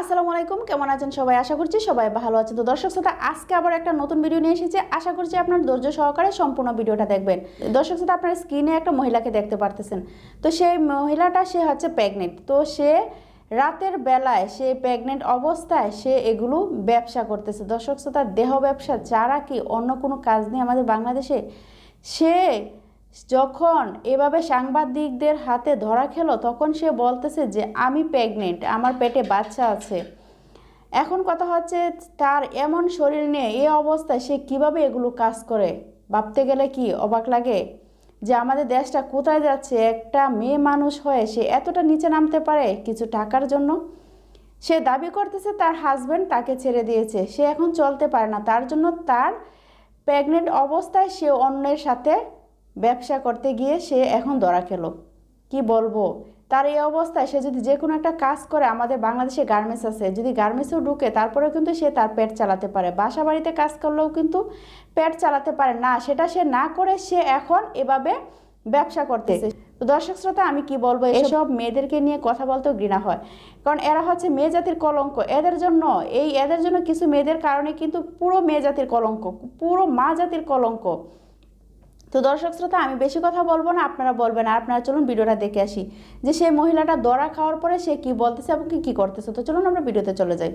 আসসালামু আলাইকুম, কেমন আছেন সবাই? আশা করছি সবাই ভালো আছেন। তো দর্শক শ্রোতা, আজকে আবার একটা নতুন ভিডিও নিয়ে এসেছি। আশা করছি আপনার ধৈর্য সহকারে সম্পূর্ণ ভিডিওটা দেখবেন। দর্শক শ্রোতা, আপনার স্ক্রিনে একটা মহিলাকে দেখতে পারতেছেন। তো সেই মহিলাটা, সে হচ্ছে প্রেগনেন্ট তো সে রাতের বেলায়, সে প্রেগনেন্ট অবস্থায়, সে এগুলো ব্যবসা করতেছে। দর্শক শ্রোতা, দেহ ব্যবসা ছাড়া কি অন্য কোনো কাজ নেই আমাদের বাংলাদেশে? সে যখন এভাবে সাংবাদিকদের হাতে ধরা খেলো, তখন সে বলতেছে যে, আমি প্রেগনেন্ট, আমার পেটে বাচ্চা আছে। এখন কথা হচ্ছে, তার এমন শরীর নিয়ে এই অবস্থায় সে কীভাবে এগুলো কাজ করে? ভাবতে গেলে কি অবাক লাগে? যে আমাদের দেশটা কোথায় যাচ্ছে? একটা মেয়ে মানুষ হয়ে সে এতটা নিচে নামতে পারে কিছু টাকার জন্য? সে দাবি করতেছে, তার হাজব্যান্ড তাকে ছেড়ে দিয়েছে। সে এখন চলতে পারে না। তার জন্য তার প্রেগনেন্ট অবস্থায় সে অন্যের সাথে ব্যবসা করতে গিয়ে সে এখন ধরা খেলো। কি বলব? তার এই অবস্থায় সে যদি যে কোনো একটা কাজ করে আমাদের বাংলাদেশে গার্মেন্টস আছে যদি গার্মেন্টসেও ঢুকে তারপরেও কিন্তু সে তার পেট চালাতে পারে। বাসা বাড়িতে কাজ করলেও কিন্তু পেট চালাতে পারে। না সেটা সে না করে সে এখন এভাবে ব্যবসা করতেছে। তো দর্শক শ্রোতা আমি কি বলব? এসব মেয়েদেরকে নিয়ে কথা বলতেও ঘৃণা হয়। কারণ এরা হচ্ছে মেয়ে জাতির কলঙ্ক। এদের জন্য এই এদের জন্য কিছু মেয়েদের কারণে কিন্তু পুরো মেয়ে জাতির কলঙ্ক পুরো মা জাতির কলঙ্ক। তো দর্শক শ্রোতা, আমি বেশি কথা বলব না, আপনারা বলবেন, আর আপনারা চলুন ভিডিওটা দেখে আসি। যে সেই মহিলাটা দড়া খাওয়ার পরে সে কি বলতেছে এবং কি কি করতেছে, তো চলুন আমরা ভিডিওতে চলে যাই।